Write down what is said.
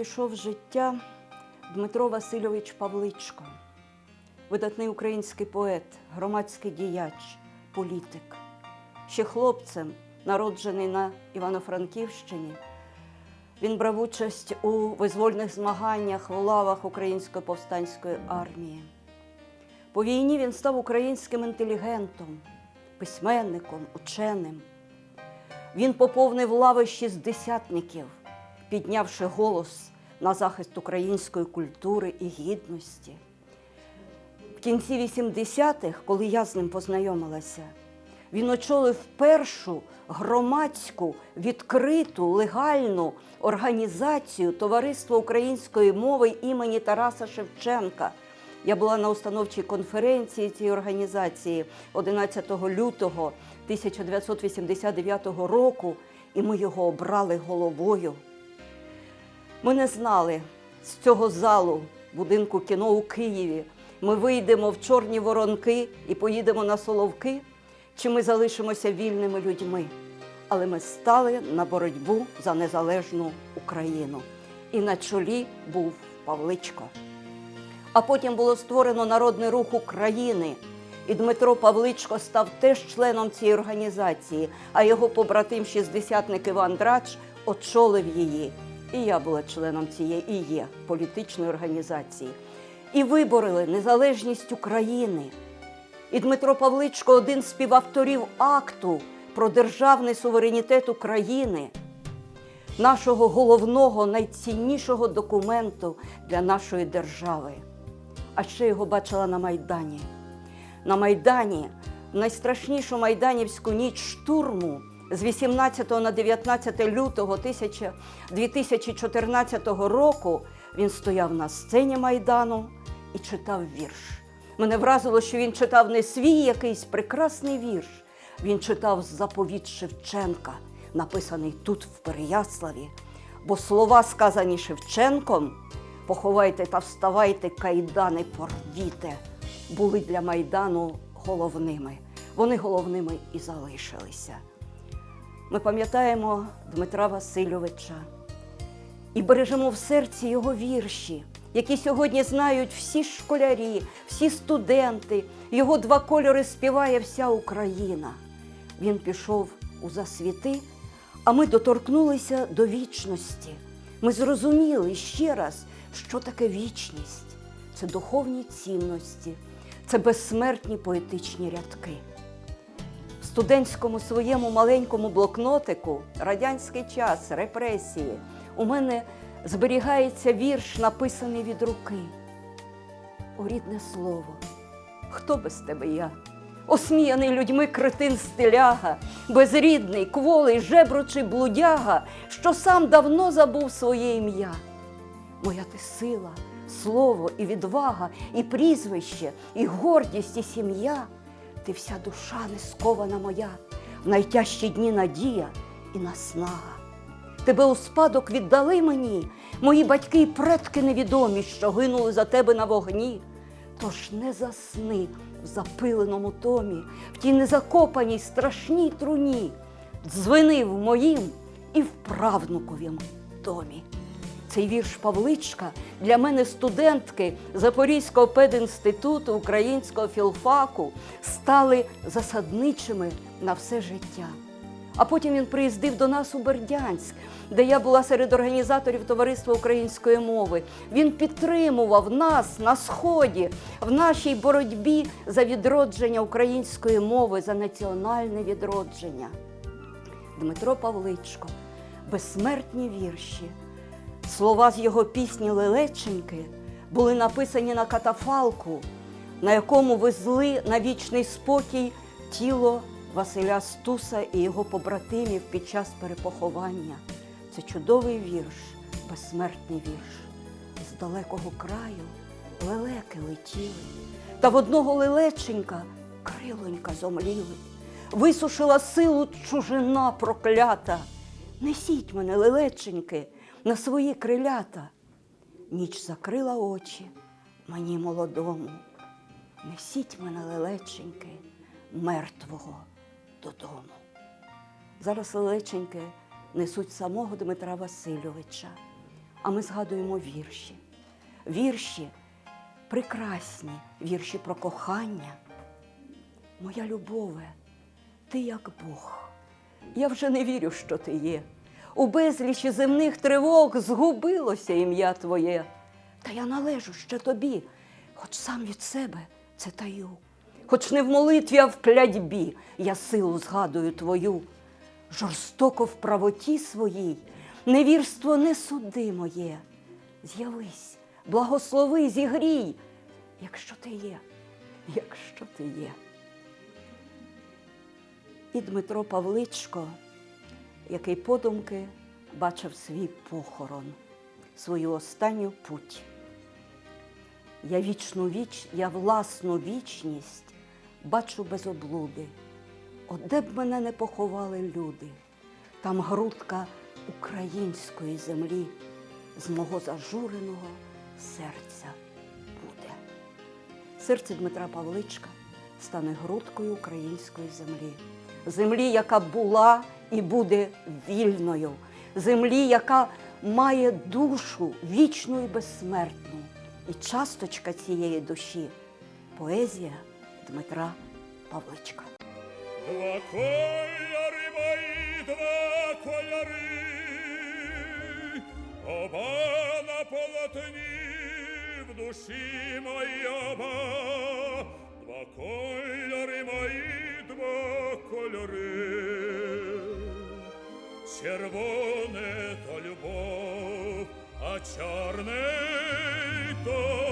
пішов життя Дмитро Васильович Павличко, видатний український поет, громадський діяч, політик. Ще хлопцем, народжений на Івано-Франківщині, він брав участь у визвольних змаганнях в лавах Української повстанської армії. По війні він став українським інтелігентом, письменником, ученим. Він поповнив лави шістдесятників, піднявши голос на захист української культури і гідності. В кінці 80-х, коли я з ним познайомилася, він очолив першу громадську, відкриту, легальну організацію Товариство української мови імені Тараса Шевченка. Я була на установчій конференції цієї організації 11 лютого 1989 року, і ми його обрали головою. Ми не знали з цього залу будинку кіно у Києві. Ми вийдемо в чорні воронки і поїдемо на Соловки, чи ми залишимося вільними людьми. Але ми стали на боротьбу за незалежну Україну. І на чолі був Павличко. А потім було створено Народний рух України. І Дмитро Павличко став теж членом цієї організації, а його побратим шістдесятник Іван Драч очолив її. І я була членом цієї і є політичної організації. І виборили незалежність України. І Дмитро Павличко один з співавторів акту про державний суверенітет України, нашого головного, найціннішого документу для нашої держави. А ще його бачила на Майдані. На Майдані, в найстрашнішу майданівську ніч штурму з 18 на 19 лютого 1000 2014 року він стояв на сцені Майдану і читав вірш. Мене вразило, що він читав не свій якийсь прекрасний вірш. Він читав заповіт Шевченка, написаний тут, в Переяславі. Бо слова, сказані Шевченком, поховайте та вставайте, кайдани порвіте, були для Майдану головними. Вони головними і залишилися. Ми пам'ятаємо Дмитра Васильовича і бережемо в серці його вірші, які сьогодні знають всі школярі, всі студенти. Його два кольори співає вся Україна. Він пішов у засвіти, а ми доторкнулися до вічності. Ми зрозуміли ще раз, що таке вічність це духовні цінності, це безсмертні поетичні рядки. Студентському своєму маленькому блокнотику радянський час, репресії, у мене зберігається вірш, написаний від руки. О, рідне слово, хто без тебе я? Осміяний людьми кретин стиляга, безрідний, кволий, жебручий блудяга, що сам давно забув своє ім'я. Моя ти сила, слово і відвага, і прізвище, і гордість, і сім'я. Ти вся душа не скована моя, в найтяжчі дні надія і наснага. Тебе у спадок віддали мені, мої батьки й предки невідомі, що гинули за тебе на вогні. Тож не засни в запиленому томі, в тій незакопаній страшній труні, дзвени в моїм і в правнуковім домі. Цей вірш Павличка для мене студентки Запорізького пединституту українського філфаку стали засадничими на все життя. А потім він приїздив до нас у Бердянськ, де я була серед організаторів Товариства української мови. Він підтримував нас на сході в нашій боротьбі за відродження української мови, за національне відродження. Дмитро Павличко, безсмертні вірші. Слова з його пісні Лелеченьки були написані на катафалку, на якому везли на вічний спокій тіло Василя Стуса і його побратимів під час перепоховання. Це чудовий вірш, безсмертний вірш. З далекого краю лелеки летіли, та в одного лелеченька крилонька зомліли. Висушила силу чужина проклята. Несіть мене, лелеченьки, на свої крилята. Ніч закрила очі мені молодому. Несіть мене, лелеченьки, мертвого додому. Зараз лелеченьки несуть самого Дмитра Васильовича. а ми згадуємо вірші. Вірші прекрасні, вірші про кохання. Моя любове, ти як Бог. Я вже не вірю, що ти є. У безлічі земних тривог згубилося ім'я Твоє. Та я належу ще тобі, хоч сам від себе це таю. Хоч не в молитві, а в клятьбі я силу згадую твою. Жорстоко в правоті своїй, невірство не суди моє. З'явись, благослови, зігрій, якщо ти є, якщо ти є. І Дмитро Павличко, який подумки бачив свій похорон, свою останню путь. Я вічну віч, я власну вічність бачу без облуди. От де б мене не поховали люди, там грудка української землі з мого зажуреного серця буде. Серце Дмитра Павличка стане грудкою української землі, землі, яка була і буде вільною, землі, яка має душу вічну і безсмертну. І часточка цієї душі поезія Дмитра Павличка. Два кольори мої, два кольори, оба на полотні в душі мої оба. Два кольори мої, кольори. Червоне то любов, а чорне то